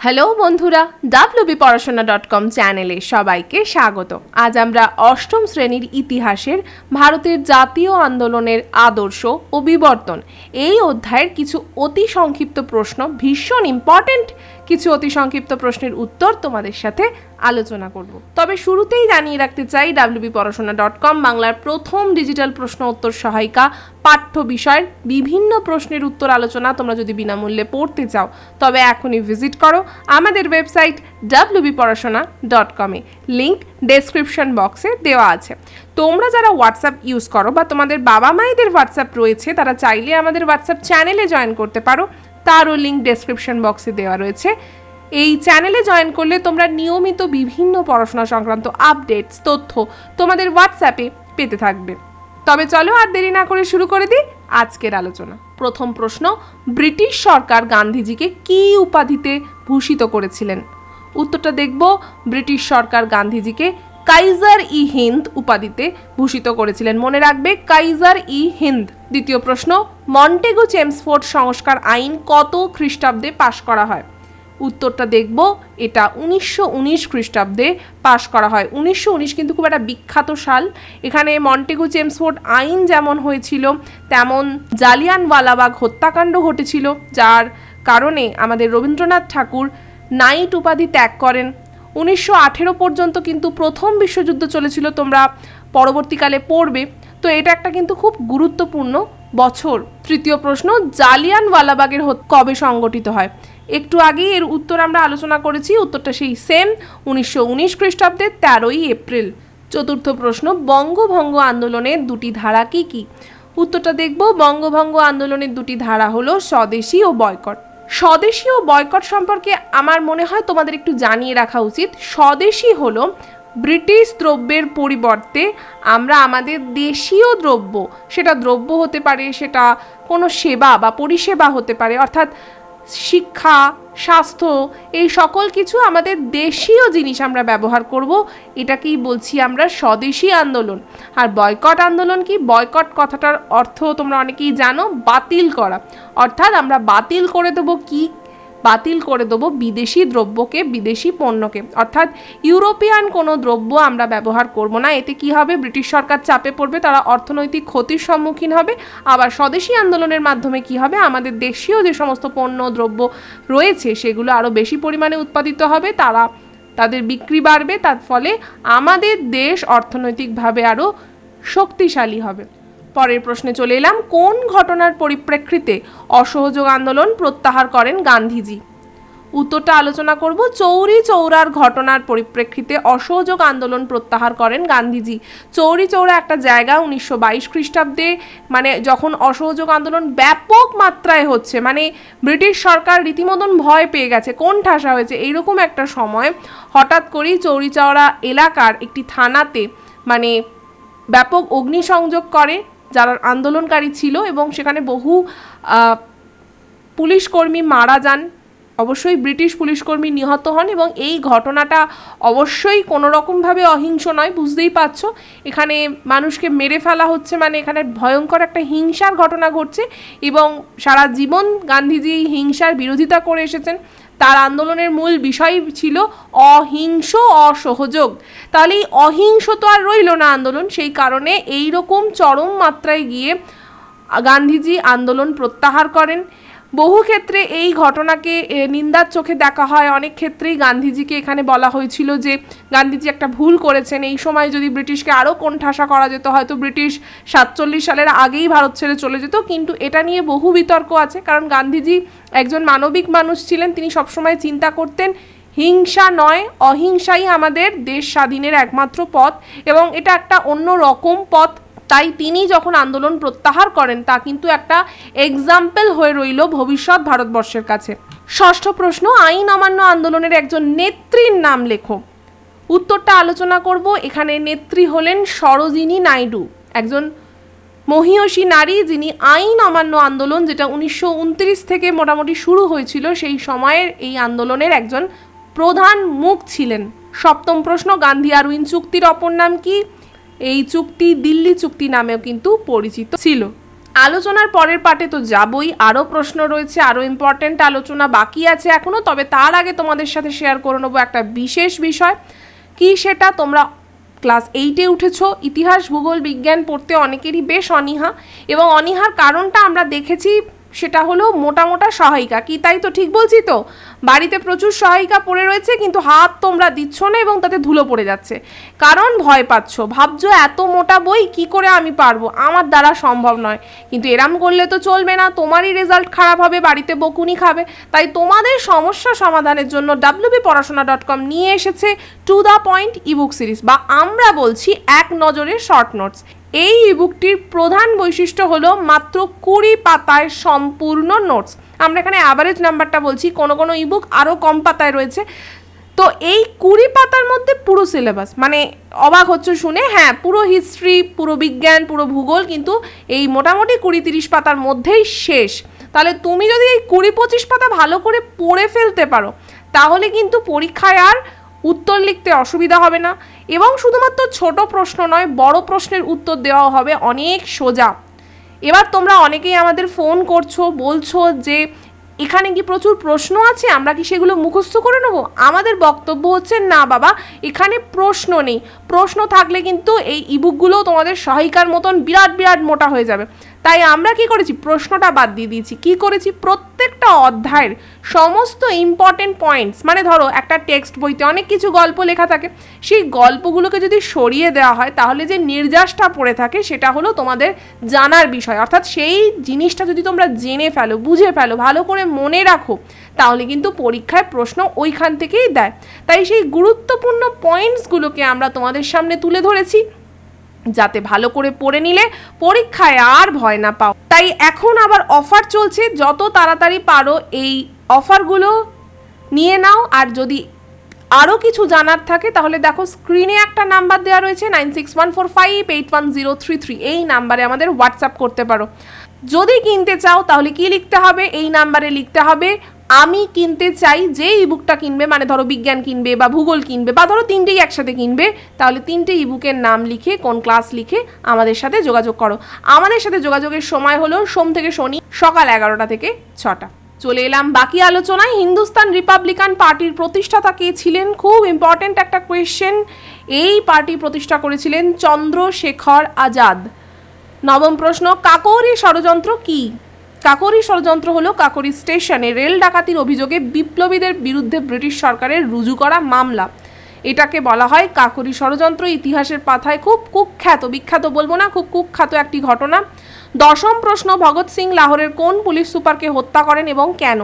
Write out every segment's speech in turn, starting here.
Hello বন্ধুরা WB পড়াশোনা dot com চ্যানেলে সবাইকে স্বাগত। আজ আমরা অষ্টম শ্রেণির ইতিহাসের ভারতের জাতীয় আন্দোলনের আদর্শ ও বিবর্তন এই অধ্যায়ের কিছু অতি সংক্ষিপ্ত প্রশ্ন, ভীষণ ইম্পর্ট্যান্ট কিছু অতি সংক্ষিপ্ত প্রশ্নের উত্তর তোমাদের সাথে আলোচনা করব। তবে শুরুতেই জানিয়ে রাখতে চাই ডাব্লিউবি পড়াশোনা ডট কম বাংলার প্রথম ডিজিটাল প্রশ্ন উত্তর সহায়িকা পাঠ্য বিষয়ের বিভিন্ন প্রশ্নের উত্তর আলোচনা তোমরা যদি বিনামূল্যে পড়তে চাও, তবে এখনই ভিজিট করো আমাদের ওয়েবসাইট ডাব্লিউবি পড়াশোনা ডট কমে লিঙ্ক ডেসক্রিপশন বক্সে দেওয়া আছে। তোমরা যারা হোয়াটসঅ্যাপ ইউজ করো বা তোমাদের বাবা মায়েদের হোয়াটসঅ্যাপ রয়েছে, তারা চাইলে আমাদের হোয়াটসঅ্যাপ চ্যানেলে জয়েন করতে পারো। তারও লিঙ্ক ডেসক্রিপশন বক্সে দেওয়া রয়েছে। এই চ্যানেলে জয়েন করলে তোমরা নিয়মিত বিভিন্ন পড়াশোনা সংক্রান্ত আপডেটস তথ্য তোমাদের হোয়াটসঅ্যাপে পেতে থাকবে। তবে চলো আর দেরি না করে শুরু করে দিই আজকের আলোচনা। প্রথম প্রশ্ন, ব্রিটিশ সরকার গান্ধীজিকে কী উপাধিতে ভূষিত করেছিলেন? উত্তরটা দেখব, ব্রিটিশ সরকার গান্ধীজিকে কাইজার ই হিন্দ উপাধিতে ভূষিত করেছিলেন। মনে রাখবে, কাইজার ই হিন্দ। দ্বিতীয় প্রশ্ন, মন্টেগো চেমসফোর্ড সংস্কার আইন কত খ্রিস্টাব্দে পাশ করা হয়? উত্তরটা দেখব। এটা উনিশশো উনিশ খ্রিস্টাব্দে পাশ করা হয়। উনিশশো উনিশ কিন্তু খুব একটা বিখ্যাত সাল। এখানে মন্টেগু চেমসফোর্ড আইন যেমন হয়েছিল, তেমন জালিয়ানওয়ালাবাগ হত্যাকাণ্ড ঘটেছিল, যার কারণে আমাদের রবীন্দ্রনাথ ঠাকুর নাইট উপাধি ত্যাগ করেন। উনিশশো আঠেরো পর্যন্ত কিন্তু প্রথম বিশ্বযুদ্ধ চলেছিল, তোমরা পরবর্তীকালে পড়বে। তো এটা একটা কিন্তু খুব গুরুত্বপূর্ণ বছর। তৃতীয় প্রশ্ন, জালিয়ানওয়ালাবাগের কবে সংগঠিত হয়? একটু আগেই এর উত্তর আমরা আলোচনা করেছি, উত্তরটা সেই সেম উনিশশো উনিশ খ্রিস্টাব্দে তেরোই এপ্রিল। চতুর্থ প্রশ্ন, বঙ্গভঙ্গ আন্দোলনের দুটি ধারা কি কি? উত্তরটা দেখব, বঙ্গভঙ্গ আন্দোলনের দুটি ধারা হলো স্বদেশী ও বয়কট। স্বদেশী ও বয়কট সম্পর্কে আমার মনে হয় তোমাদের একটু জানিয়ে রাখা উচিত। স্বদেশী হলো ব্রিটিশ দ্রব্যের পরিবর্তে আমরা আমাদের দেশীয় দ্রব্য, সেটা দ্রব্য হতে পারে, সেটা কোনো সেবা বা পরিষেবা হতে পারে, অর্থাৎ শিক্ষা, স্বাস্থ্য, এই সকল কিছু আমাদের দেশীয় জিনিস আমরা ব্যবহার করব। এটাকেই বলছি আমরা স্বদেশি আন্দোলন। আর বয়কট আন্দোলন কি? বয়কট কথাটার অর্থ তোমরা অনেকেই জানো, বাতিল করা। অর্থাৎ আমরা বাতিল করে দেবো কি বাতিল করে দেবো বিদেশি দ্রব্যকে, বিদেশি পণ্যকে। অর্থাৎ ইউরোপিয়ান কোনো দ্রব্য আমরা ব্যবহার করব না। এতে কি হবে? ব্রিটিশ সরকার চাপে পড়বে, তারা অর্থনৈতিক ক্ষতির সম্মুখীন হবে। আবার স্বদেশী আন্দোলনের মাধ্যমে কি হবে? আমাদের দেশীয় যে সমস্ত পণ্য, দ্রব্য রয়েছে, সেগুলো আরও বেশি পরিমাণে উৎপাদিত হবে। তারা, তাদের বিক্রি বাড়বে, তার ফলে আমাদের দেশ অর্থনৈতিকভাবে আরও শক্তিশালী হবে। পরের প্রশ্নে চলে এলাম, কোন ঘটনার পরিপ্রেক্ষিতে অসহযোগ আন্দোলন প্রত্যাহার করেন গান্ধীজি? উত্তরটা আলোচনা করব, চৌরি চৌরার ঘটনার পরিপ্রেক্ষিতে অসহযোগ আন্দোলন প্রত্যাহার করেন গান্ধীজি। চৌরি চৌরা একটা জায়গা উনিশশো বাইশ খ্রিস্টাব্দে মানে যখন অসহযোগ আন্দোলন ব্যাপক মাত্রায় হচ্ছে মানে ব্রিটিশ সরকার রীতিমতন ভয় পেয়ে গেছে, কোন ঠাসা হয়েছে, এইরকম একটা সময় হঠাৎ করেই চৌরি চৌরা এলাকার একটি থানাতে মানে ব্যাপক অগ্নিসংযোগ করে যারা আন্দোলনকারী ছিল এবং সেখানে বহু পুলিশ কর্মী মারা যান, অবশ্যই ব্রিটিশ পুলিশকর্মী নিহত হন এবং এই ঘটনাটা অবশ্যই কোনো রকমভাবে অহিংস নয়, বুঝতেই পারছ। এখানে মানুষকে মেরে ফেলা হচ্ছে মানে এখানে ভয়ঙ্কর একটা হিংসার ঘটনা ঘটছে এবং সারা জীবন গান্ধীজি হিংসার বিরোধিতা করে এসেছেন। তার আন্দোলনের মূল বিষয় ছিল অহিংস অসহযোগ। তাহলে এই অহিংস তো আর রইল না আন্দোলন, সেই কারণে এই রকম চরম মাত্রায় গিয়ে গান্ধীজি আন্দোলন প্রত্যাহার করেন। বহু ক্ষেত্রে এই ঘটনাকে নিন্দার চোখে দেখা হয়। অনেক ক্ষেত্রেই গান্ধীজিকে এখানে বলা হয়েছিল যে, গান্ধীজি একটা ভুল করেছেন। এই সময় যদি ব্রিটিশকে আরও কোণঠাসা করা যেত, হয়তো ব্রিটিশ সাতচল্লিশ সালের আগেই ভারত ছেড়ে চলে যেত। কিন্তু এটা নিয়ে বহু বিতর্ক আছে, কারণ গান্ধীজি একজন মানবিক মানুষ ছিলেন। তিনি সবসময় চিন্তা করতেন, হিংসা নয়, অহিংসাই আমাদের দেশ স্বাধীনের একমাত্র পথ। এবং এটা একটা অন্য রকম পথ। তাই তিনি যখন আন্দোলন প্রত্যাহার করেন, তা কিন্তু একটা এক্সাম্পল হয়ে রইল ভবিষ্যৎ ভারতবর্ষের কাছে। ষষ্ঠ প্রশ্ন, আইন অমান্য আন্দোলনের একজন নেত্রীর নাম লেখো। উত্তরটা আলোচনা করব, এখানে নেত্রী হলেন সরোজিনী নাইডু। একজন মহিয়সী নারী যিনি আইন অমান্য আন্দোলন, যেটা উনিশশো উনত্রিশ থেকে মোটামুটি শুরু হয়েছিল, সেই সময়ের এই আন্দোলনের একজন প্রধান মুখ ছিলেন। সপ্তম প্রশ্ন, গান্ধী আরউইন চুক্তির অপর নাম কি? এই চুক্তি দিল্লি চুক্তি নামেও কিন্তু পরিচিত ছিল। আলোচনার পরের পার্টে তো যাবই, আরও প্রশ্ন রয়েছে, আরও ইম্পর্ট্যান্ট আলোচনা বাকি আছে এখনও তবে তার আগে তোমাদের সাথে শেয়ার করে নেব একটা বিশেষ বিষয়। কি সেটা? তোমরা ক্লাস এইটে উঠেছো, ইতিহাস, ভূগোল, বিজ্ঞান পড়তে অনেকেরই বেশ অনীহা, এবং অনীহার কারণটা আমরা দেখেছি সেটা হলো মোটা মোটা সহায়িকা। কি তাই তো ঠিক বলছি তো? বাড়িতে প্রচুর সহায়িকা পড়ে রয়েছে, কিন্তু হাত তোমরা দিচ্ছ না এবং তাতে ধুলো পড়ে যাচ্ছে। কারণ ভয় পাচ্ছ। ভাবছ এত মোটা বই, কি করে আমি পারব? আমার দ্বারা সম্ভব নয়। কিন্তু এরম করলে তো চলবে না। তোমারই রেজাল্ট খারাপ হবে, বাড়িতে বকুনি খাবে। তাই তোমাদের সমস্যা সমাধানের জন্য ডাব্লিউবি পড়াশোনা ডট কম নিয়ে এসেছে to the point ebook series বা আমরা বলছি এক নজরে শর্ট নোটস এই ইবুকটির প্রধান বৈশিষ্ট্য হলো মাত্র কুড়ি পাতায় সম্পূর্ণ নোটস আমরা এখানে অ্যাভারেজ নাম্বারটা বলছি, কোনো কোনো ইবুক আরও কম পাতায় রয়েছে। তো এই কুড়ি পাতার মধ্যে পুরো সিলেবাস মানে অবাক হচ্ছে শুনে হ্যাঁ পুরো হিস্ট্রি পুরো বিজ্ঞান, পুরো ভূগোল, কিন্তু এই মোটামুটি কুড়ি তিরিশ পাতার মধ্যেই শেষ। তাহলে তুমি যদি এই কুড়ি পঁচিশ পাতা ভালো করে পড়ে ফেলতে পারো, তাহলে কিন্তু পরীক্ষায় আর উত্তর লিখতে অসুবিধা হবে না এবং শুধুমাত্র ছোট প্রশ্ন নয়, বড় প্রশ্নের উত্তর দেওয়া হবে অনেক সোজা। এবার তোমরা অনেকেই আমাদের ফোন করছ, বলছো যে এখানে কি প্রচুর প্রশ্ন আছে, আমরা কি সেগুলো মুখস্থ করে নেব? আমাদের বক্তব্য হচ্ছে, না বাবা, এখানে প্রশ্ন নেই। প্রশ্ন থাকলে কিন্তু এই ইবুকগুলো তোমাদের সহায়িকার মতন বিরাট বিরাট মোটা হয়ে যাবে। তাই আমরা কি করেছি? প্রশ্নটা বাদ দিয়ে দিয়েছি। কি করেছি? প্রত্যেকটা অধ্যায়ের সমস্ত ইম্পর্টেন্ট পয়েন্টস মানে ধরো একটা টেক্সট বইতে অনেক কিছু গল্প লেখা থাকে, সেই গল্পগুলোকে যদি সরিয়ে দেওয়া হয়, তাহলে যে নির্যাসটা পড়ে থাকে, সেটা হলো তোমাদের জানার বিষয়। অর্থাৎ সেই জিনিসটা যদি তোমরা জেনে ফেলো, বুঝে ফেলো, ভালো করে মনে রাখো, তাহলে কিন্তু পরীক্ষায় প্রশ্ন ওইখান থেকেই দেয়। তাই সেই গুরুত্বপূর্ণ পয়েন্টসগুলোকে আমরা তোমাদের সামনে তুলে ধরেছি। যাতে ভালো করে পড়ে নিলে পরীক্ষায় আর ভয় না পাও। তাই এখন আবার অফার চলছে, যত তাড়াতাড়ি পারো এই অফারগুলো নিয়ে নাও। আর যদি আরও কিছু জানার থাকে, তাহলে দেখো স্ক্রিনে একটা নাম্বার দেওয়া রয়েছে nine six one four five eight one zero three three এই নাম্বারে আমাদের হোয়াটসঅ্যাপ করতে পারো। যদি কিনতে চাও, তাহলে কি লিখতে হবে? এই নাম্বারে লিখতে হবে আমি কিনতে চাই যে ইবুকটা কিনবে মানে ধরো বিজ্ঞান কিনবে বা ভূগোল কিনবে বা ধরো তিনটেই একসাথে কিনবে, তাহলে তিনটে ইবুকের নাম লিখে, কোন ক্লাস লিখে আমাদের সাথে যোগাযোগ করো। আমাদের সাথে যোগাযোগের সময় হলো সোম থেকে শনি, সকাল এগারোটা থেকে ছটা। চলে এলাম বাকি আলোচনায়। হিন্দুস্তান রিপাবলিকান পার্টির প্রতিষ্ঠাতা কে ছিলেন? খুব ইম্পর্ট্যান্ট একটা কোয়েশ্চেন এই পার্টি প্রতিষ্ঠা করেছিলেন চন্দ্রশেখর আজাদ। নবম প্রশ্ন, কাকোরি ষড়যন্ত্র কি? কাকোরি ষড়যন্ত্র হল কাকরি স্টেশনে রেল ডাকাতির অভিযোগে বিপ্লবীদের বিরুদ্ধে ব্রিটিশ সরকারের রুজু করা মামলা। এটাকে বলা হয় কাকরি ষড়যন্ত্র। ইতিহাসের পাথায় খুব কুখ্যাত, বিখ্যাত বলব না, খুব কুখ্যাত একটি ঘটনা। দশম প্রশ্ন, ভগৎ সিং লাহোরের কোন পুলিশ সুপারকে হত্যা করেন এবং কেন?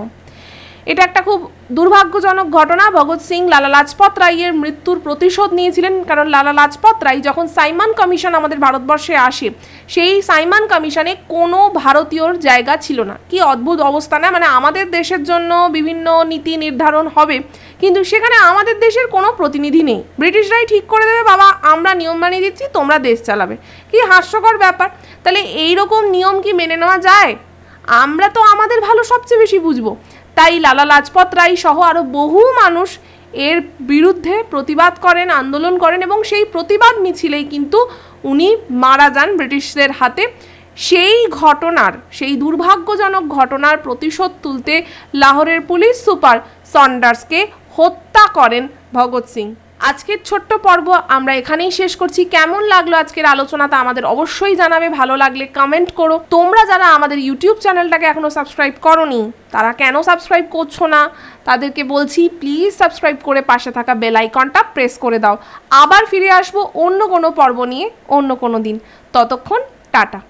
এটা একটা খুব দুর্ভাগ্যজনক ঘটনা। ভগৎ সিং লালা লাজপত রায়ের মৃত্যুর প্রতিশোধ নিয়েছিলেন, কারণ লালা লাজপত রায় যখন সাইমান কমিশন আমাদের ভারতবর্ষে আসে, সেই সাইমান কমিশনে কোনো ভারতীয়র জায়গা ছিল না। কি অদ্ভুত অবস্থা না? মানে আমাদের দেশের জন্য বিভিন্ন নীতি নির্ধারণ হবে, কিন্তু সেখানে আমাদের দেশের কোনো প্রতিনিধি নেই। ব্রিটিশরাই ঠিক করে দেবে, বাবা, আমরা নিয়ম মানিয়ে দিচ্ছি, তোমরা দেশ চালাবে। কি হাস্যকর ব্যাপার। তাহলে এই রকম নিয়ম কি মেনে নেওয়া যায়? আমরা তো আমাদের ভালো সবচেয়ে বেশি বুঝব। তাই লালা লাজপত রায় সহ আরও বহু মানুষ এর বিরুদ্ধে প্রতিবাদ করেন, আন্দোলন করেন এবং সেই প্রতিবাদ মিছিলেই কিন্তু উনি মারা যান ব্রিটিশদের হাতে। সেই ঘটনার, সেই দুর্ভাগ্যজনক ঘটনার প্রতিশোধ তুলতে লাহোরের পুলিশ সুপার সন্ডার্সকে হত্যা করেন ভগৎ সিং। আজকের ছোট্ট পর্ব আমরা এখানেই শেষ করছি। কেমন লাগল আজকের আলোচনা তা আমাদের অবশ্যই জানাবে, ভালো লাগলে কমেন্ট করো। তোমরা যারা আমাদের ইউটিউব চ্যানেলটাকে এখনও সাবস্ক্রাইব করনি, তারা কেন সাবস্ক্রাইব করছ না? তাদেরকে বলছি প্লিজ সাবস্ক্রাইব করে পাশে থাকা বেল আইকনটা প্রেস করে দাও। আবার ফিরে আসব অন্য কোনো পর্ব নিয়ে অন্য কোনো দিন। ততক্ষণ টাটা।